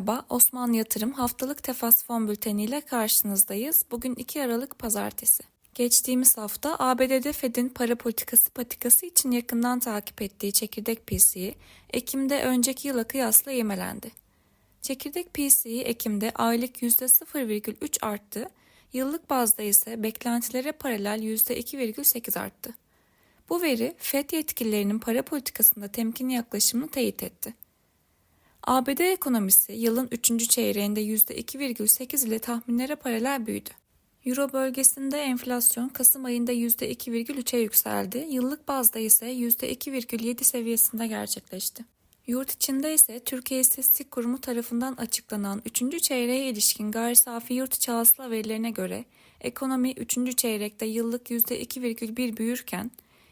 Merhaba, Osmanlı Yatırım haftalık tefas fon bülteni ile karşınızdayız. Bugün 2 Aralık Pazartesi. Geçtiğimiz hafta ABD'de Fed'in para politikası patikası için yakından takip ettiği çekirdek PCE, Ekim'de önceki yıla kıyasla ivmelendi. Çekirdek PCE Ekim'de aylık %0,3 arttı, yıllık bazda ise beklentilere paralel %2,8 arttı. Bu veri Fed yetkililerinin para politikasında temkinli yaklaşımını teyit etti. ABD ekonomisi yılın 3. çeyreğinde %2,8 ile tahminlere paralel büyüdü. Euro bölgesinde enflasyon Kasım ayında %2,3'e yükseldi, yıllık bazda ise %2,7 seviyesinde gerçekleşti. Yurt içinde ise Türkiye İstatistik Kurumu tarafından açıklanan 3. çeyreğe ilişkin gayri safi yurt içi hasıla verilerine göre ekonomi 3. çeyrekte yıllık %2,1 büyürken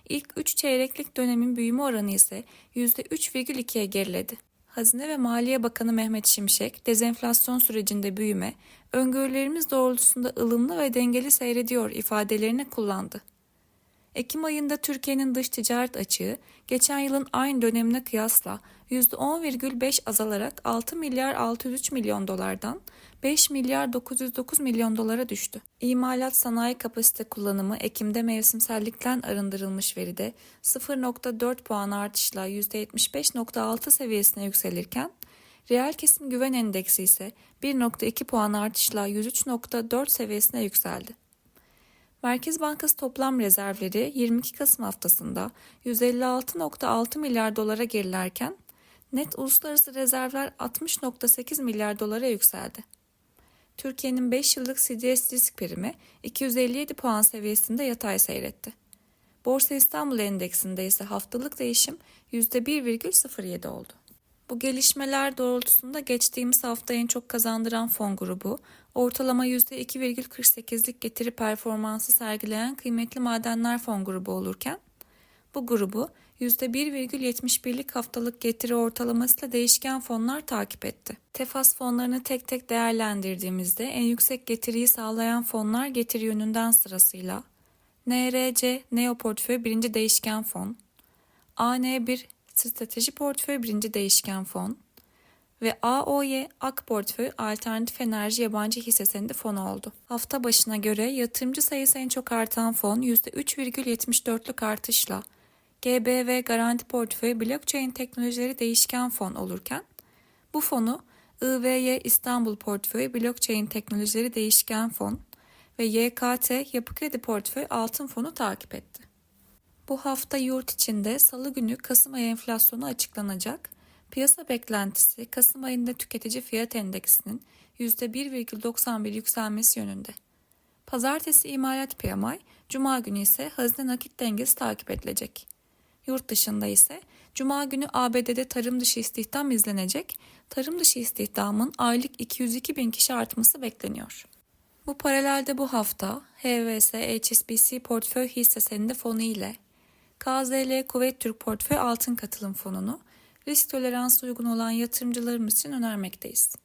ilk 3 çeyreklik dönemin büyüme oranı ise %3,2'ye geriledi. Hazine ve Maliye Bakanı Mehmet Şimşek, dezenflasyon sürecinde büyüme, öngörülerimiz doğrultusunda ılımlı ve dengeli seyrediyor ifadelerini kullandı. Ekim ayında Türkiye'nin dış ticaret açığı geçen yılın aynı dönemine kıyasla %10,5 azalarak 6 milyar 603 milyon dolardan 5 milyar 909 milyon dolara düştü. İmalat sanayi kapasite kullanımı Ekim'de mevsimsellikten arındırılmış veride 0.4 puan artışla %75.6 seviyesine yükselirken, reel kesim güven endeksi ise 1.2 puan artışla 103.4 seviyesine yükseldi. Merkez Bankası toplam rezervleri 22 Kasım haftasında 156.6 milyar dolara gerilerken net uluslararası rezervler 60.8 milyar dolara yükseldi. Türkiye'nin 5 yıllık CDS risk primi 257 puan seviyesinde yatay seyretti. Borsa İstanbul Endeksinde ise haftalık değişim %1,07 oldu. Bu gelişmeler doğrultusunda geçtiğimiz hafta en çok kazandıran fon grubu, ortalama %2,48'lik getiri performansı sergileyen kıymetli madenler fon grubu olurken, bu grubu %1,71'lik haftalık getiri ortalamasıyla değişken fonlar takip etti. Tefas fonlarını tek tek değerlendirdiğimizde en yüksek getiriyi sağlayan fonlar getiri yönünden sırasıyla NRC Neo Portföy birinci değişken fon, AN1 Strateji Portföy birinci değişken fon ve AOY AK Portföy Alternatif Enerji Yabancı Hisse Senedi fonu oldu. Hafta başına göre yatırımcı sayısı en çok artan fon %3,74'lük artışla GBV Garanti Portföy Blockchain Teknolojileri Değişken Fon olurken bu fonu IVY İstanbul Portföy Blockchain Teknolojileri Değişken Fon ve YKT Yapı Kredi Portföy Altın Fonu takip etti. Bu hafta yurt içinde salı günü Kasım ayı enflasyonu açıklanacak. Piyasa beklentisi Kasım ayında tüketici fiyat endeksinin %1,91 yükselmesi yönünde. Pazartesi imalat PMI, Cuma günü ise hazine nakit dengesi takip edilecek. Yurt dışında ise Cuma günü ABD'de tarım dışı istihdam izlenecek. Tarım dışı istihdamın aylık 202 bin kişi artması bekleniyor. Bu paralelde bu hafta HVS HSBC portföy hisse senedi fonu ile KZL Kuvvet Türk Portföy Altın Katılım Fonu'nu risk toleransı uygun olan yatırımcılarımız için önermekteyiz.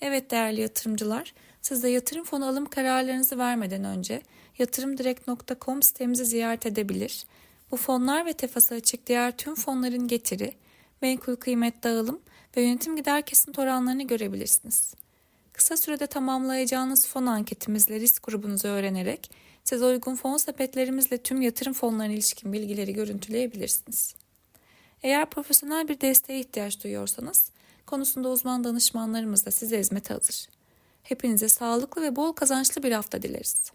Evet değerli yatırımcılar, siz de yatırım fonu alım kararlarınızı vermeden önce yatırımdirekt.com sitemizi ziyaret edebilir. Bu fonlar ve tefası açık diğer tüm fonların getiri, menkul kıymet dağılım ve yönetim gider kesinti oranlarını görebilirsiniz. Kısa sürede tamamlayacağınız fon anketimizle risk grubunuzu öğrenerek size uygun fon sepetlerimizle tüm yatırım fonlarına ilişkin bilgileri görüntüleyebilirsiniz. Eğer profesyonel bir desteğe ihtiyaç duyuyorsanız konusunda uzman danışmanlarımız da size hizmete hazır. Hepinize sağlıklı ve bol kazançlı bir hafta dileriz.